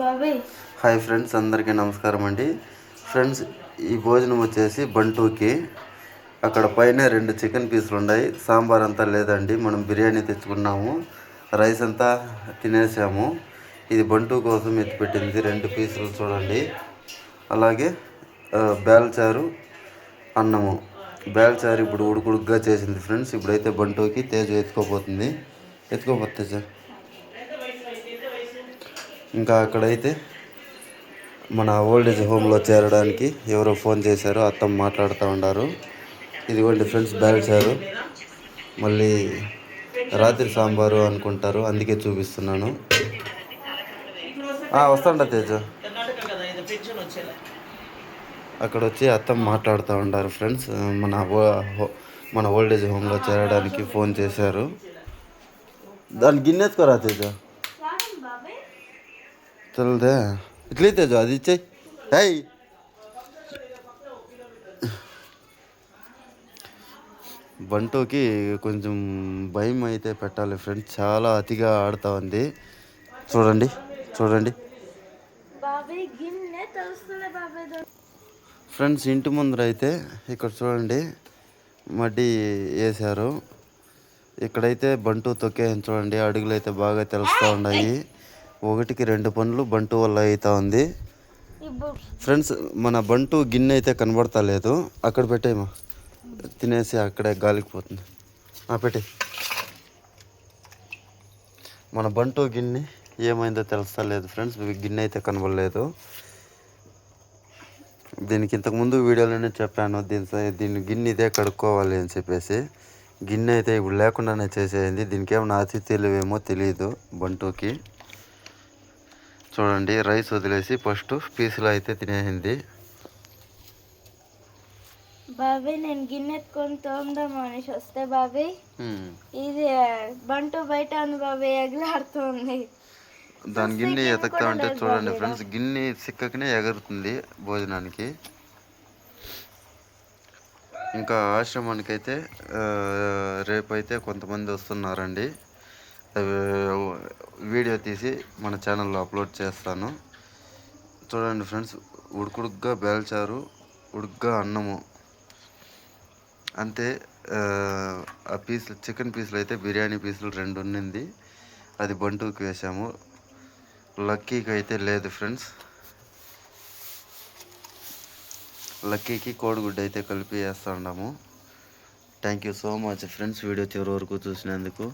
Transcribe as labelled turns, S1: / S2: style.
S1: Hi friends అందరికీ నమస్కారం అండి. ఫ్రెండ్స్ ఈ భోజనం వచ్చేసి బంటూకి. అక్కడ పైన రెండు చికెన్ పీసులు ఉన్నాయి. సాంబార్ అంతా లేదండి. మనం బిర్యానీ తెచ్చుకున్నాము. రైస్ అంతా తినేసాము. ఇది బంటు కోసం ఎత్తిపెట్టింది రెండు పీసులు చూడండి. అలాగే బేల్చారు అన్నము. బేల్చారు ఇప్పుడు ఉడుకుడుగ్గా చేసింది ఫ్రెండ్స్. ఇప్పుడైతే బంటూకి తేజ ఎత్తుకోపోతుంది ఎత్తుకోపోతే సార్ ఇంకా అక్కడైతే మన ఓల్డ్ ఏజ్ హోమ్లో చేరడానికి ఎవరో ఫోన్ చేశారు అత్తమ్మ మాట్లాడుతూ ఉన్నారు. ఇదిగోండి ఫ్రెండ్స్ బ్యాల్చారు మళ్ళీ రాత్రి సాంబారు అనుకుంటారు అందుకే చూపిస్తున్నాను. ఆ, తేజ. అక్కడ వచ్చి అత్తమ్మ మాట్లాడుతూ ఉన్నారు ఫ్రెండ్స్ మన మన ఓల్డ్ ఏజ్ హోమ్లో చేరడానికి ఫోన్ చేశారు. దాన్ని గిన్నెత్తుకోరా తేజ? తెలదే ఇట్లే తేజ అది ఇచ్చేయి హై బంటుకి కొంచెం భయం అయితే పెట్టాలి ఫ్రెండ్స్ చాలా అతిగా ఆడుతూ ఉంది చూడండి చూడండి ఫ్రెండ్స్ ఇంటి ముందర అయితే ఇక్కడ చూడండి మడ్డి వేశారు ఇక్కడైతే బంటు తొక్కేయని చూడండి అడుగులు అయితే బాగా తెలుస్తూ ఉన్నాయి ఒకటికి రెండు పనులు బంటు వల్ల అవుతా ఉంది. ఫ్రెండ్స్ మన బంటు గిన్నె అయితే కనబడతా లేదు. అక్కడ పెట్టేమా తినేసి అక్కడే గాలికి పోతుంది. ఆ, పెట్టే మన బంటు గిన్నె ఏమైందో తెలుస్తా లేదు ఫ్రెండ్స్. గిన్నె అయితే కనబడలేదు. దీనికి ఇంతకుముందు వీడియోలోనే చెప్పాను దీని దీని దీన్ని గిన్నె ఇదే కడుక్కోవాలి అని చెప్పేసి. గిన్నె అయితే ఇప్పుడు లేకుండానే చేసేయండి. దీనికి ఏమైనా అతిథులు ఏమో తెలియదు బంటుకి. చూడండి రైస్ వదిలేసి ఫస్ట్ పీసులు అయితే తినేసింది.
S2: బాబాయ్ నేను గిన్నె ఎత్తుకొని తోమదాం అనేసి వస్తే బాబాయ్ ఇది బంటు బయట ఉంది బాబాయ్ ఎగలాడుతుంది.
S1: దాని గిన్నె ఎతకుతా ఉంటే చూడండి ఫ్రెండ్స్ గిన్నె సిక్కకనే ఎగురుతుంది భోజనానికి. ఇంకా ఆశ్రమానికి అయితే ఆ, రేపైతే కొంతమంది వస్తున్నారండి. వీడియో తీసి మన ఛానల్లో అప్లోడ్ చేస్తాను. చూడండి ఫ్రెండ్స్ ఉడుకుడుగ్గా బేల్చారు ఉడుగ్గా అన్నము. అంతే ఆ, పీసులు చికెన్ పీసులు అయితే బిర్యానీ పీసులు రెండు ఉన్నింది. అది బంటుకి వేసాము. లక్కీకి అయితే లేదు ఫ్రెండ్స్. లక్కీకి కోడిగుడ్డ అయితే కలిపి వేస్తూ ఉన్నాము. Thank you so much friends video చివరి వరకు చూసినందుకు.